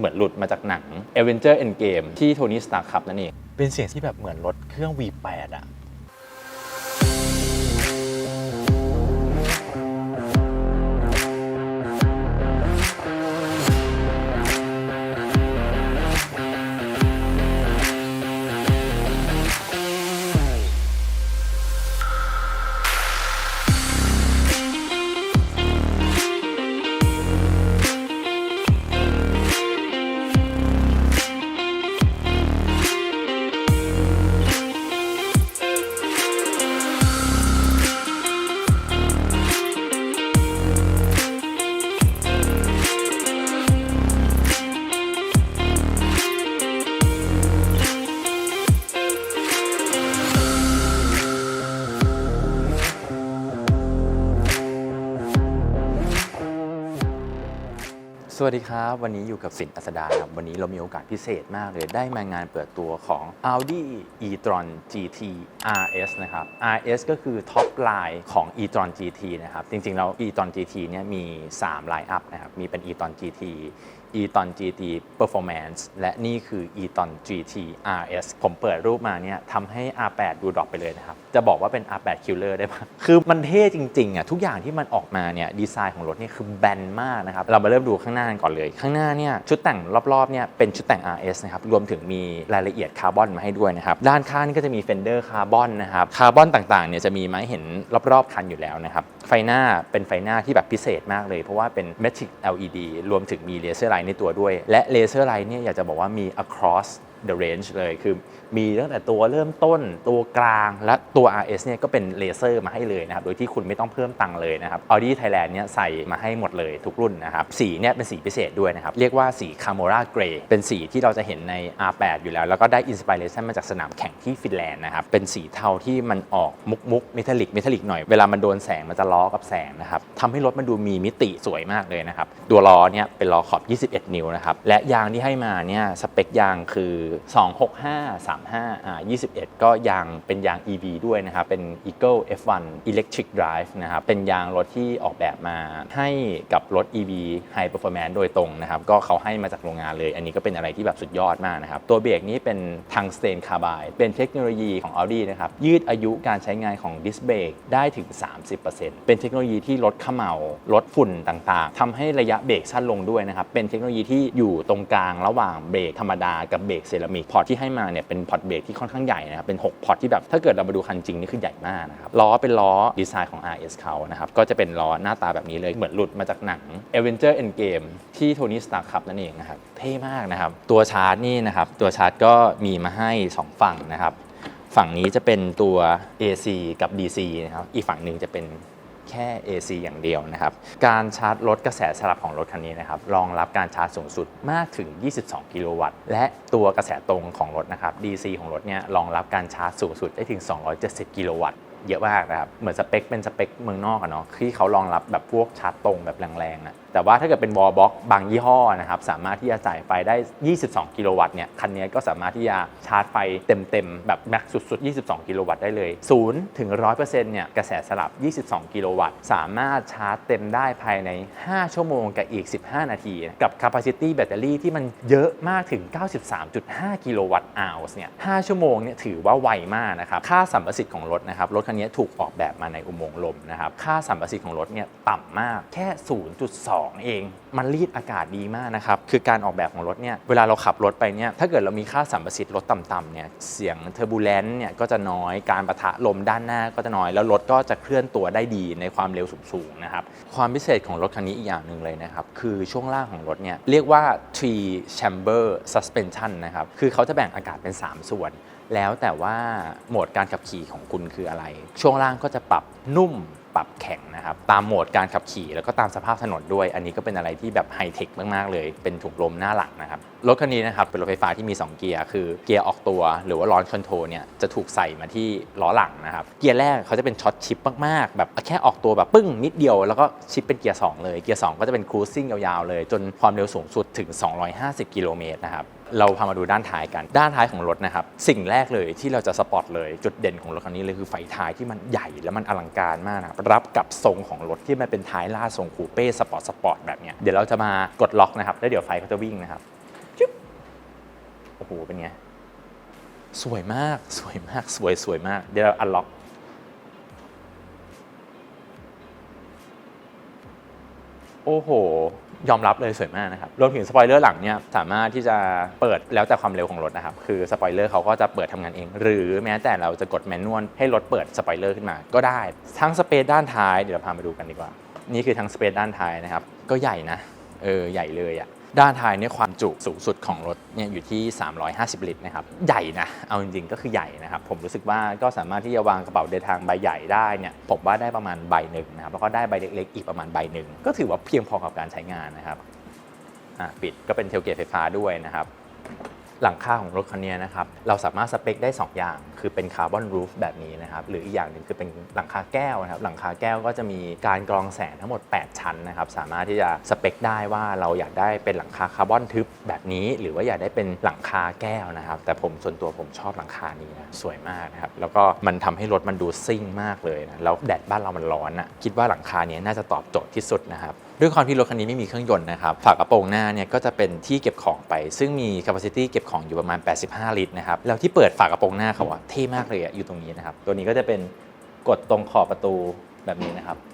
เหมือนหลุดมาจากหนัง Avenger Endgame ที่โทนี่สตาร์ขับนั่นเอง เป็นเสียงที่แบบเหมือนรถเครื่อง V8 อะ สวัสดีครับ วันนี้อยู่กับสินอัสดาครับ วันนี้เรามีโอกาสพิเศษมากเลย ได้มางานเปิดตัวของ Audi e-tron GT RS นะครับ RS ก็คือท็อปไลน์ของ e-tron GT นะครับ จริงๆแล้ว e-tron GT เนี่ยมี 3 ไลน์อัพนะครับ มีเป็น e-tron GT Eton GT Performance และนี่คือ Eton GT RS ผมเปิดรูปมาเนี่ยทำให้ R8 ดูดรอปไปเลยนะครับ จะบอกว่าเป็น R8 Killer ได้ปะคือมันเท่จริงๆอะทุกอย่างที่มันออกมาเนี่ยดีไซน์ของรถเนี่ยคือแบนมากนะครับ เรามาเริ่มดูข้างหน้ากันก่อนเลย ข้างหน้าเนี่ยชุดแต่งรอบๆเนี่ยเป็นชุดแต่ง RS นะครับ รวมถึงมีรายละเอียดคาร์บอนมาให้ด้วยนะครับ ด้านข้างนี่ก็จะมีเฟนเดอร์คาร์บอนนะครับคาร์บอนต่างๆเนี่ยจะมีมาให้เห็นรอบๆคันอยู่แล้วนะครับไฟหน้าเป็นไฟหน้าที่แบบพิเศษมากเลย เพราะว่าเป็น Matrix LED รวมถึงมีเลเซอร์ไลในตัวด้วย และเลเซอร์ไลท์เนี่ยอยากจะบอกว่ามี across the range เลยคือมีตั้งแต่ตัวเริ่มต้นตัวกลางและตัว RS เนี่ยก็เป็นเลเซอร์มาให้เลยนะครับ โดยที่คุณไม่ต้องเพิ่มตังค์เลยนะครับ Audi Thailand เนี่ยใส่มาให้หมดเลยทุกรุ่นนะครับ สีเนี่ยเป็นสีพิเศษด้วยนะครับ เรียกว่าสี Camora Grey เป็นสีที่เราจะเห็นใน R8 อยู่แล้ว แล้วก็ได้อินสปิเรชันมาจากสนามแข่งที่ฟินแลนด์นะครับ เป็นสีเทาที่มันออกมุกมุกเมทัลลิกเมทัลลิกหน่อย เวลามันโดนแสงมันจะล้อกับแสงนะครับทำให้รถมันดูมีมิติสวยมากเลยนะครับ ตัวล้อเนี่ยเป็นล้อขอบ 21 นิ้วนะครับ และยางที่ให้มาเนี่ยสเปคยางคือ 265 35อ่า21 ก็ยางเป็นยาง EV ด้วยนะครับเป็น Eagle F1 Electric Drive นะครับเป็นยางรถที่ออกแบบมาให้กับรถ EV High Performance โดยตรงนะครับก็เขาให้มาจากโรงงานเลย อันนี้ก็เป็นอะไรที่แบบสุดยอดมากนะครับ ตัวเบรกนี้เป็นทังสเตนคาร์บายเป็นเทคโนโลยีของ Audi นะครับยืดอายุการใช้งานของดิสเบรกได้ถึง 30%เป็นเทคโนโลยีที่ลดขม่าลดฝุ่นต่างๆทำให้ระยะเบรกสั้นลงด้วยนะครับเป็นเทคโนโลยีที่อยู่ตรงกลางระหว่างเบรกธรรมดากับเบรกเซรามิกพอร์ตที่ให้มาเนี่ยเป็นพอร์ตเบรกที่ค่อนข้างใหญ่นะครับเป็น 6 พอร์ตที่แบบถ้าเกิดเรามาดูคันจริงนี่คือใหญ่มากนะครับล้อเป็นล้อดีไซน์ของ RS เขานะครับก็จะเป็นล้อหน้าตาแบบนี้เลยเหมือนหลุดมาจากหนัง Avenger Endgame ที่โทนี่สตาร์ขับนั่นเองนะครับเท่มากนะครับตัวชาร์จนี่นะครับตัวชาร์จก็มีมาให้ 2 ฝั่งนะครับฝั่งนี้จะเป็นตัว AC กับ DC นะครับอีกฝั่งหนึ่งจะเป็น ค่ AC อย่างเดียวนะครับ การชาร์จลดกระแสสลับของรถคันนี้นะครับ รองรับการชาร์จสูงสุดมากถึง 22 กิโลวัตต์ และตัวกระแสตรงของรถนะครับ DC ของรถเนี่ยรองรับการชาร์จสูงสุดได้ถึง 270 กิโลวัตต์เยอะมากนะครับ เหมือนสเปคเป็นสเปคเมืองนอกอะเนาะที่เขารองรับแบบพวกชาร์จตรงแบบแรงๆอะ แต่ว่าถ้าเกิดเป็นวอลบ็อกบางยี่ห้อนะครับสามารถที่จะจ่ายไฟได้ 22 กิโลวัตต์เนี่ยคันนี้ก็สามารถที่จะชาร์จไฟเต็มๆแบบแม็กซ์สุดๆ 22 กิโลวัตต์ได้เลย0ถึง100%เนี่ยกระแสสลับ 22 กิโลวัตต์ สามารถชาร์จเต็มได้ภายใน 5 ชั่วโมงกับอีก 15 นาที กับ capacity แบตเตอรี่ที่มันเยอะมากถึง 93.5 กิโลวัตต์อาวส์เนี่ย 5 ชั่วโมงเนี่ยถือว่าไวมากนะครับ ค่าสัมประสิทธิ์ของรถนะครับ รถคันนี้ถูกออกแบบมาในอุโมงค์ลมนะครับ ค่าสัมประสิทธิ์ของรถเนี่ยต่ำมากแค่ 0.2เอง มันรีดอากาศดีมากนะครับ คือการออกแบบของรถเนี่ย เวลาเราขับรถไปเนี่ย ถ้าเกิดเรามีค่าสัมประสิทธิ์รถต่ำๆเนี่ย เสียงเทอร์บูเลนต์เนี่ยก็จะน้อย การประทะลมด้านหน้าก็จะน้อย แล้วรถก็จะเคลื่อนตัวได้ดีในความเร็วสูงๆนะครับ ความพิเศษของรถคันนี้อีกอย่างหนึ่งเลยนะครับ คือช่วงล่างของรถเนี่ยเรียกว่า three chamber suspension นะครับ คือเขาจะแบ่งอากาศเป็น 3 ส่วน แล้วแต่ว่าโหมดการขับขี่ของคุณคืออะไร ช่วงล่างก็จะปรับนุ่ม ปรับแข็งนะครับตามโหมดการขับขี่ แล้วก็ตามสภาพถนนด้วย อันนี้ก็เป็นอะไรที่แบบไฮเทคมากๆ เลย เป็นถุงลมหน้าหลังนะครับรถคันนี้นะครับเป็นรถไฟฟ้าที่มี 2 เกียร์คือเกียร์ออกตัว หรือว่าลอนคอนโทรเนี่ยจะถูกใส่มาที่ล้อหลังนะครับเกียร์แรกเขาจะเป็นช็อตชิปมากๆ แบบแค่ออกตัวแบบปึ้งนิดเดียวแล้วก็ชิปเป็นเกียร์2เลยเกียร์2ก็จะเป็นครูซิ่งยาวๆเลย จนความเร็วสูงสุดถึง 250 กิโลเมตรนะครับ เราพามาดูด้านท้ายกัน ด้านท้ายของรถนะครับ สิ่งแรกเลยที่เราจะสปอตเลยจุดเด่นของรถคันนี้เลยคือไฟท้ายที่มันใหญ่และมันอลังการมากนะรับกับทรงของรถที่มันเป็นท้ายล่าทรงคูเป้สปอร์ตสปอร์ตแบบเนี้ยเดี๋ยวเราจะมากดล็อกนะครับแล้วเดี๋ยวไฟเขาจะวิ่งนะครับโอ้โหเป็นไงสวยมากสวยมากสวยสวยมาก เดี๋ยวเราอันล็อกโอ้โห ยอมรับเลยสวยมากนะครับ รวมถึงสปอยเลอร์หลังเนี่ยสามารถที่จะเปิดแล้วแต่ความเร็วของรถนะครับ คือสปอยเลอร์เขาก็จะเปิดทำงานเอง หรือแม้แต่เราจะกดแมนนวลให้รถเปิดสปอยเลอร์ขึ้นมาก็ได้ ทั้งสเปซด้านท้ายเดี๋ยวเราพามาดูกันดีกว่า นี่คือทั้งสเปซด้านท้ายนะครับ ก็ใหญ่นะ เออ ใหญ่เลยอะ ด้านท้ายเนี่ยความจุสูงสุดของรถเนี่ยอยู่ที่ 350 ลิตรนะครับ ใหญ่นะ เอาจริงๆ ก็คือใหญ่นะครับ ผมรู้สึกว่าก็สามารถที่จะวางกระเป๋าเดินทางใบใหญ่ได้เนี่ย ผมว่าได้ประมาณใบหนึ่งนะครับ แล้วก็ได้ใบเล็กๆ อีกประมาณใบหนึ่ง ก็ถือว่าเพียงพอกับการใช้งานนะครับ อะปิดก็เป็นเทลเกตไฟฟ้าด้วยนะครับ หลังคาของรถคันนี้นะครับเราสามารถสเปคได้ 2 อย่าง คือเป็นคาร์บอนรูฟแบบนี้นะครับหรืออีกอย่างหนึ่งคือเป็นหลังคาแก้วนะครับหลังคาแก้วก็จะมีการกรองแสงทั้งหมด 8 ชั้นนะครับสามารถที่จะสเปคได้ว่าเราอยากได้เป็นหลังคาคาร์บอนทึบแบบนี้ หรือว่าอยากได้เป็นหลังคาแก้วนะครับแต่ผมส่วนตัวผมชอบหลังคานี้นะสวยมากนะครับแล้วก็มันทำให้รถมันดูซิ่งมากเลยนะแล้วแดดบ้านเรามันร้อนอะคิดว่าหลังคานี้น่าจะตอบโจทย์ที่สุดนะครับ ด้วยความที่รถคันนี้ไม่มีเครื่องยนต์นะครับฝากระโปรงหน้าเนี่ยก็จะเป็นที่เก็บของไป ซึ่งมี capacity เก็บของอยู่ประมาณ 85 ลิตรนะครับแล้วที่เปิดฝากระโปรงหน้าเขาอะเท่มากเลยอะอยู่ตรงนี้นะครับตัวนี้ก็จะเป็นกดตรงขอบประตูแบบนี้นะครับปุ๊บ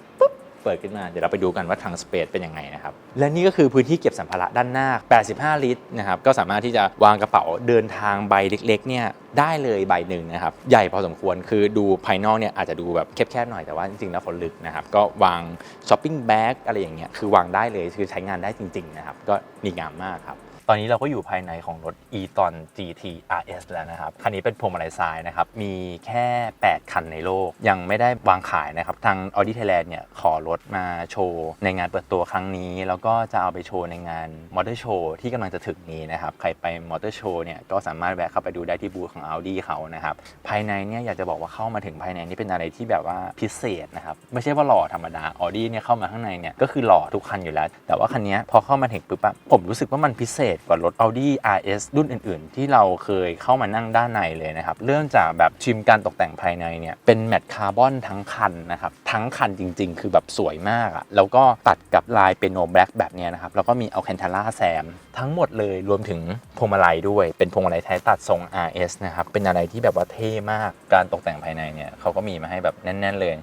เปิดขึ้นมา เดี๋ยวเราไปดูกันว่าทางสเปซเป็นยังไงนะครับ และนี่ก็คือพื้นที่เก็บสัมภาระด้านหน้า 85 ลิตรนะครับ ก็สามารถที่จะวางกระเป๋าเดินทางใบเล็กๆเนี่ยได้เลยใบหนึ่งนะครับ ใหญ่พอสมควรคือดูภายนอกเนี่ยอาจจะดูแบบแคบๆหน่อยแต่ว่าจริงๆแล้วเขาลึกนะครับ ก็วางช้อปปิ้งแบ็กอะไรอย่างเงี้ยคือวางได้เลยคือใช้งานได้จริงๆนะครับก็ดีงามมากครับ ตอนนี้เราก็อยู่ภายในของรถ e-tron GT RS แล้วนะครับ คันนี้เป็นพวงมาลัยซ้ายนะครับ มีแค่ 8 คันในโลก ยังไม่ได้วางขายนะครับ ทาง Audi Thailand เนี่ย ขอรถมาโชว์ในงานเปิดตัวครั้งนี้ แล้วก็จะเอาไปโชว์ในงานมอเตอร์โชว์ที่กำลังจะถึงนี้นะครับ ใครไปมอเตอร์โชว์เนี่ย ก็สามารถแวะเข้าไปดูได้ที่บูธของ Audi เขานะครับ ภายในเนี่ยอยากจะบอกว่าเข้ามาถึงภายในนี่เป็นอะไรที่แบบว่าพิเศษนะครับ ไม่ใช่ว่าหล่อธรรมดา Audi เนี่ยเข้ามาข้างในเนี่ยก็คือหล่อทุกคันอยู่แล้ว แต่ว่าคันนี้พอเข้ามาถึงปุ๊บอะผมรู้สึกว่ามันพิเศษกว่ารถ Audi RS รุ่นอื่น ๆ ที่เราเคยเข้ามานั่งด้านในเลยนะครับ เรื่องจากแบบชิมการตกแต่งภายในเนี่ยเป็นแมตต์คาร์บอนทั้งคันนะครับ ทั้งคันจริง ๆ คือแบบสวยมากอะแล้วก็ตัดกับลายเป็นโนแบล็กแบบเนี้ยนะครับ แล้วก็มีเอาแคนทาร่าแซมทั้งหมดเลยรวมถึงพวงมาลัยด้วย เป็นพวงมาลัยท้ตัดทรง RS นะครับ เป็นอะไรที่แบบว่าเท่มากการตกแต่งภายในเนี่ยเขาก็มีมาให้แบบแน่น ๆ เลย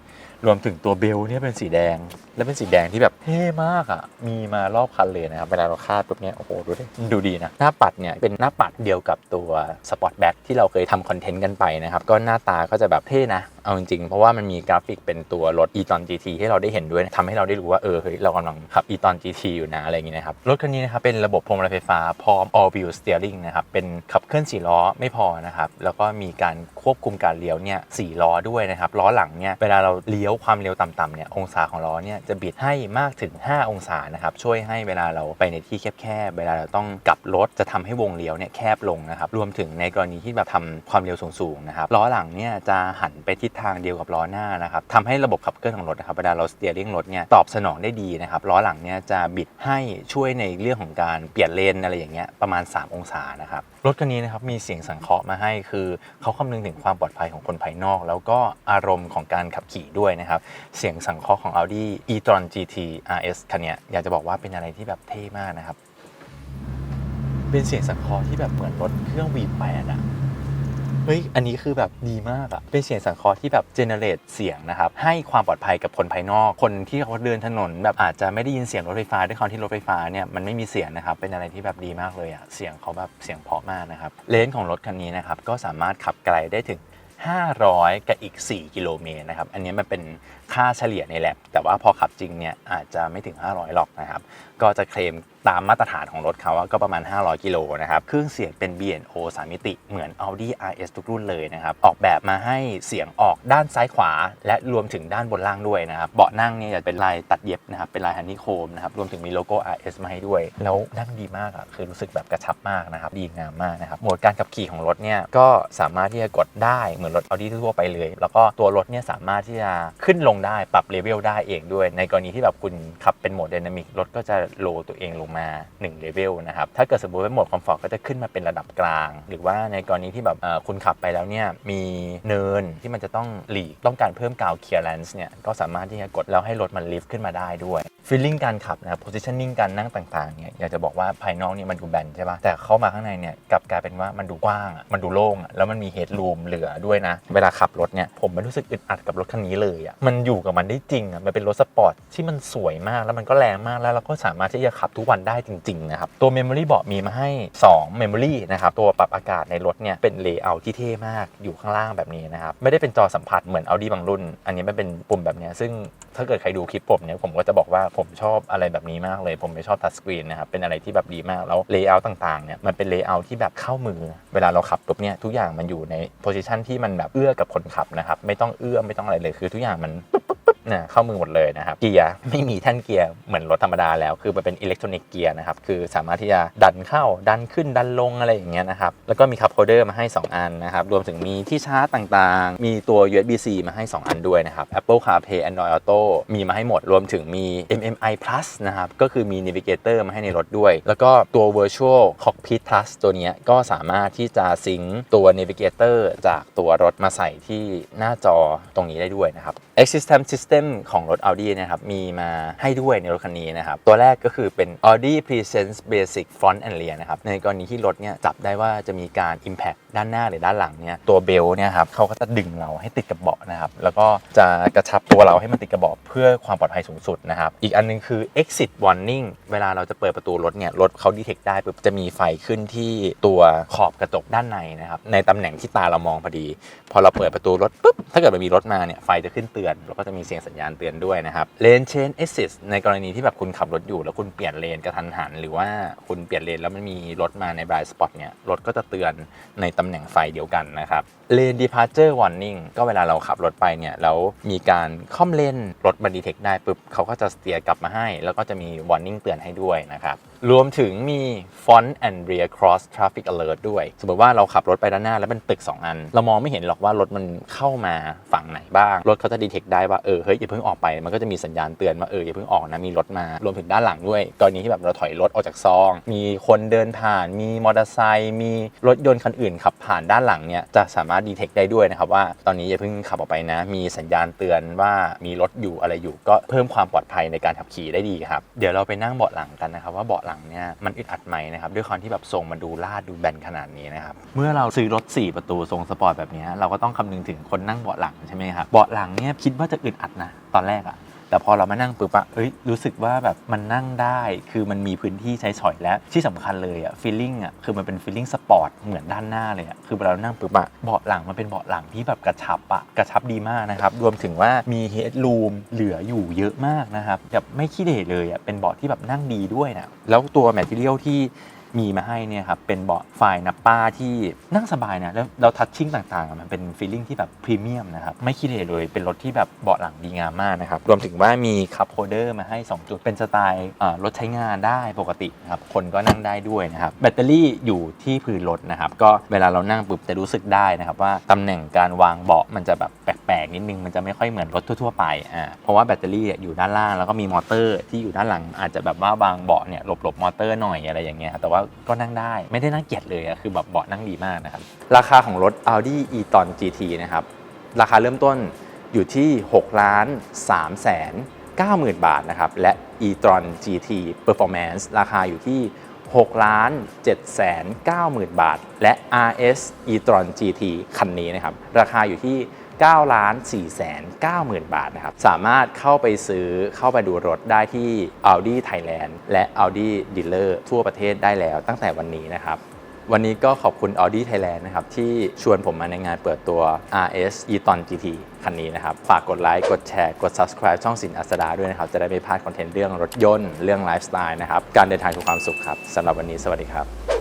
รวมถึงตัวเบลเนี่ยเป็นสีแดง และเป็นสีแดงที่แบบเท่มากอะ มีมารอบคันเลยนะครับ เวลาเราคาดปุ๊บเนี่ยโอ้โห ดูดิดูดีนะ หน้าปัดเนี่ยเป็นหน้าปัดเดียวกับตัวสปอร์ตแบ็กที่เราเคยทำคอนเทนต์กันไปนะครับ ก็หน้าตาก็จะแบบเท่นะ เอาจริงๆ เพราะว่ามันมีกราฟิกเป็นตัวรถ e-tron GT ให้เราได้เห็นด้วยทำให้เราได้รู้ว่าเออเฮ้ยเรากำลังขับ e-tron GT อยู่นะอะไรอย่างเงี้ยนะครับ รถคันนี้นะครับเป็นระบบพวงมาลัยไฟฟ้าพร้อม all wheel steering นะครับเป็นขับเคลื่อนสี่ล้อไม่พอนะครับแล้วก็มีการควบคุมการเลี้ยวเนี่ยสี่ล้อด้วยนะครับล้อหลังเนี่ยเวลาเราเลี้ยวความเร็วต่ำๆเนี่ยองศาของล้อเนี่ยจะบิดให้มากถึง 5 องศานะครับช่วยให้เวลาเราไปในที่แคบๆเวลาเราต้องกลับรถจะทำให้วงเลี้ยวเนี่ยแคบลงนะครับรวมถึงในกรณีที่แบบทำความเร็วสูงๆนะครับล้อหลังเนี่ยจะหันไปทิศทางเดียวกับล้อหน้านะครับทำให้ระบบขับเคลื่อนของรถนะครับเวลาเราสเตียริ่งรถเนี่ยตอบสนองได้ดีนะครับล้อหลังเนี่ยจะบิดให้ช่วยในเรื่องของการเปลี่ยนเลนอะไรอย่างเงี้ยประมาณ 3 องศานะครับรถคันนี้นะครับมีเสียงสังเคราะห์มาให้คือเขาคำนึงถึงความปลอดภัยของคนภายนอก แล้วก็อารมณ์ของการขับขี่ด้วยนะครับ เสียงสังเคราะห์ของ Audi e-tron GT RS คันนี้อยากจะบอกว่าเป็นอะไรที่แบบเท่มากนะครับ เป็นเสียงสังเคราะห์ที่แบบเหมือนรถเครื่อง V8 อะเฮ้ย อันนี้คือแบบดีมากอะเป็นเสียงสังเคราะห์ที่แบบเจเนเรตเสียงนะครับ ให้ความปลอดภัยกับคนภายนอก คนที่เขาเดินถนนแบบอาจจะไม่ได้ยินเสียงรถไฟฟ้าด้วยความที่รถไฟฟ้าเนี่ยมันไม่มีเสียงนะครับ เป็นอะไรที่แบบดีมากเลยอะเสียงเขาแบบเสียงเพราะมากนะครับ เลนส์ของรถคันนี้นะครับก็สามารถขับไกลได้ถึง 500 กับอีก 4 กิโลเมตรนะครับ อันนี้มันเป็น ค่าเฉลี่ยในแลบแต่ว่าพอขับจริงเนี่ยอาจจะไม่ถึง 500 หรอกนะครับ ก็จะเคลมตามมาตรฐานของรถเขาอะก็ประมาณ 500 กิโลนะครับ เครื่องเสียงเป็น B&O 3 มิติเหมือน Audi RS ทุกรุ่นเลยนะครับ ออกแบบมาให้เสียงออกด้านซ้ายขวา และรวมถึงด้านบนล่างด้วยนะครับ เบาะนั่งเนี่ยจะเป็นลายตัดเย็บนะครับ เป็นลายฮันนี่โคมนะครับ รวมถึงมีโลโก้ RS มาให้ด้วย แล้วนั่งดีมากอะคือรู้สึกแบบกระชับมากนะครับ ดีงามมากนะครับ โหมดการขับขี่ของรถเนี่ยก็สามารถที่จะกดได้เหมือนรถ Audi ทั่วไปเลย แล้วก็ตัวรถเนี่ยสามารถที่จะขึ้นลงงได้ปรับเลเวลได้เองด้วย ในกรณีที่แบบคุณขับเป็นโหมด Dynamic รถก็จะโลตัวเองลงมา1เลเวลนะครับถ้าเกิดสมมติว่าโหมดคอมฟอร์ตก็จะขึ้นมาเป็นระดับกลาง หรือว่าในกรณีที่แบบคุณขับไปแล้วเนี่ยมีเนินที่มันจะต้องหลีกต้องการเพิ่มกาวเคลียร์แลนซ์เนี่ยก็สามารถที่จะกดแล้วให้รถมันลิฟต์ขึ้นมาได้ด้วยฟีลลิ่งการขับนะครับ positioning การนั่งต่างๆเนี่ยอยากจะบอกว่าภายนอกเนี่ยมันดูแบนใช่ปะแต่เข้ามาข้างในเนี่ยกลับกลายเป็นว่ามันดูกว้างอะมันดูโล่งอะแล้วมันมีเฮดรูมเหลือด้วยนะ เวลาขับรถเนี่ยผมไม่รู้สึกอึดอัดกับรถคันนี้เลยอะมันอยู่กับมันได้จริงอะมันเป็นรถสปอร์ตที่มันสวยมากแล้วมันก็แรงมากแล้วเราก็สามารถที่จะขับทุกวันได้จริงๆนะครับตัว Memory เบาะมีมาให้ 2 Memory นะครับตัวปรับอากาศในรถเนี่ยเป็นเลเยอร์ที่เท่มากอยู่ข้างล่างแบบนี้นะครับไม่ได้เป็นจอสัมผัสเหมือน Audi บางรุ่น อันนี้มันเป็นปุ่มแบบนี้ซึ่งถ้าเกิดใครดูคลิปผมเนี่ยผมก็จะบอกว่าผมชอบอะไรแบบนี้มากเลย ผมไม่ชอบทัชสกรีนนะครับเป็นอะไรที่แบบดีมากแล้วเลเยอร์ต่างๆเนี่ยมันเป็นเลเยอร์ที่แบบเข้ามือ เวลาเราขับปุ๊บเนี่ยทุกอย่างมันอยู่ในโพสิชันที่มันแบบเอื้อกับคนขับนะครับไม่ต้องเอื้อไม่ต้องอะไรเลยคือทุกอย่างมัน เนี่ยเข้ามือหมดเลยนะครับเกียร์ไม่มีแท่นเกียร์เหมือนรถธรรมดาแล้ว คือมันเป็นอิเล็กทรอนิกส์เกียร์นะครับคือสามารถที่จะดันเข้าดันขึ้นดันลงอะไรอย่างเงี้ยนะครับแล้วก็มีคัพโฮเดอร์มาให้ 2 อันนะครับรวมถึงมีที่ชาร์จต่างๆ มีตัว USB-C มาให้ 2 อันด้วยนะครับ Apple CarPlay Android Auto มีมาให้หมดรวมถึงมี MMI Plus นะครับก็คือมี Navigator มาให้ในรถด้วย แล้วก็ตัว Virtual Cockpit Plus ตัวเนี้ยก็สามารถที่จะซิงตัว Navigator จากตัวรถมาใส่ที่หน้าจอตรงนี้ได้ด้วยนะครับ Existence System ของรถ Audi นะครับมีมาให้ด้วยในรถคันนี้นะครับ ตัวแรกก็คือเป็น Audi Presence Basic Front and Rear นะครับในกรณีที่รถเนี่ยจับได้ว่าจะมีการ Impact ด้านหน้าหรือด้านหลังเนี่ยตัวเบลเนี่ยครับเขาก็จะดึงเราให้ติดกับเบาะนะครับแล้วก็จะกระชับตัวเราให้มันติดกับเบาะเพื่อความปลอดภัยสูงสุดนะครับอีกอันนึงคือ Exit Warning เวลาเราจะเปิดประตูรถเนี่ยรถเขาดีเทคได้ปุ๊บจะมีไฟขึ้นที่ตัวขอบกระจกด้านในนะครับในตำแหน่งที่ตาเรามองพอดี พอเราเปิดประตูรถปุ๊บถ้าเกิดมันมีรถมาเนี่ยไฟจะขึ้นเตือนแล้วก็จะมีเสียงสัญญาณเตือนด้วยนะครับ Lane Change Assist ในกรณีที่แบบคุณขับรถอยู่ แล้วคุณเปลี่ยนเลนกระทันหัน หรือว่าคุณเปลี่ยนเลนแล้วมันมีรถมาใน blind spot เนี่ยรถก็จะเตือนในตำแหน่งไฟเดียวกันนะครับ Lane Departure Warning ก็เวลาเราขับรถไปเนี่ยแล้วมีการค่อมเลนรถมันดีเทคได้ปุ๊บเขาก็จะเตียร์กลับมาให้ แล้วก็จะมี warning เตือนให้ด้วยนะครับรวมถึงมี front and rear cross traffic alert ด้วย สมมติว่าเราขับรถไปด้านหน้าแล้วเป็นตึก 2 อัน เรามองไม่เห็นหรอกว่ารถมันเข้ามาฝั่งไหนบ้าง รถเขาจะดีเทคได้ว่าเออเฮ้ยอย่าเพิ่งออกไป มันก็จะมีสัญญาณเตือนว่าเอออย่าเพิ่งออกนะมีรถมารวมถึงด้านหลังด้วยกรณีที่แบบเราถอยรถออกจากซอง มีคนเดินผ่าน มีมอเตอร์ไซค์มีรถยนต์คันอื่นขับผ่านด้านหลังเนี่ยจะสามารถดีเทคได้ด้วยนะครับว่าตอนนี้อย่าเพิ่งขับออกไปนะ มีสัญญาณเตือนว่ามีรถอยู่อะไรอยู่ ก็เพิ่มความปลอดภัยในการขับขี่ได้ดีครับเดี๋ยวเราไปนั่งเบาะหลังกันนะครับว่าเบาะหลังเนี่ยมันอึดอัดไหมนะครับด้วยความที่แบบทรงมันดูลาดดูแบนขนาดนี้นะครับเมื่อเราซื้อรถ 4 ประตูทรงสปอร์ตแบบนี้เราก็ต้องคำนึงถึงคนนั่งเบาะหลังใช่ไหมครับเบาะหลังเนี่ยคิดว่าจะอึดอัดนะตอนแรกอะ แต่พอเรามานั่งปุ๊บอะเอ้ย รู้สึกว่าแบบมันนั่งได้ คือมันมีพื้นที่ใช้สอยแล้ว ที่สำคัญเลยอะฟีลลิ่งอะคือมันเป็นฟีลลิ่งสปอร์ตเหมือนด้านหน้าเลยอะคือเวลาเรานั่งปุ๊บอะเบาะหลังมันเป็นเบาะหลังที่แบบกระชับอะกระชับดีมากนะครับ รวมถึงว่ามีเฮดรูมเหลืออยู่เยอะมากนะครับแบบไม่ขี้เหร่เลยอะเป็นเบาะที่แบบนั่งดีด้วยนะ แล้วตัวแมทเทียลที่ มีมาให้เนี่ยครับเป็นเบาะไฟนับป้าที่นั่งสบายนะแล้วเราทัชชิ่งต่างๆ มันเป็นฟีลลิ่งที่แบบพรีเมียมนะครับไม่ขี้เหร่เลยเป็นรถที่แบบเบาะหลังดีงามมากนะครับรวมถึงว่ามีคัพโฮเดอร์มาให้ 2 จุดเป็นสไตล์รถใช้งานได้ปกตินะครับคนก็นั่งได้ด้วยนะครับแบตเตอรี่อยู่ที่พื้นรถนะครับก็เวลาเรานั่งปุ๊บจะรู้สึกได้นะครับว่าตำแหน่งการวางเบาะมันจะแบบแปลกๆนิดนึงมันจะไม่ค่อยเหมือนรถทั่วๆไปอ่าเพราะว่าแบตเตอรี่อยู่ด้านล่างแล้วก็มีมอเตอร์ที่อยู่ด้านหลังอาจจะแบบว่าบางเบาะเนี่ยหลบๆมอเตอร์หน่อยอะไรอย่างเงี้ยแต่ว่าก็นั่งได้ ไม่ได้น่าเกลียดเลยอะคือแบบเบาะนั่งดีมากนะครับ ราคาของรถ Audi e-tron GT นะครับ ราคาเริ่มต้นอยู่ที่6ล้าน3แสน90,000 บาทนะครับ และ e-tron GT Performance ราคาอยู่ที่6ล้าน7แสน90,000 บาท และ RS e-tron GT คันนี้นะครับ ราคาอยู่ที่ 9ล้าน4แสน90,000บาทนะครับ สามารถเข้าไปซื้อเข้าไปดูรถได้ที่ Audi Thailand และ Audi Dealer ทั่วประเทศได้แล้วตั้งแต่วันนี้นะครับวันนี้ก็ขอบคุณ Audi Thailand นะครับ ที่ชวนผมมาในงานเปิดตัว RS e-tron GT คันนี้นะครับ ฝากกดไลค์ กดแชร์ กด subscribe ช่องสินอัสดาด้วยนะครับ จะได้ไม่พลาดคอนเทนต์เรื่องรถยนต์ เรื่องไลฟ์สไตล์นะครับ การเดินทางคือความสุขครับสำหรับวันนี้สวัสดีครับ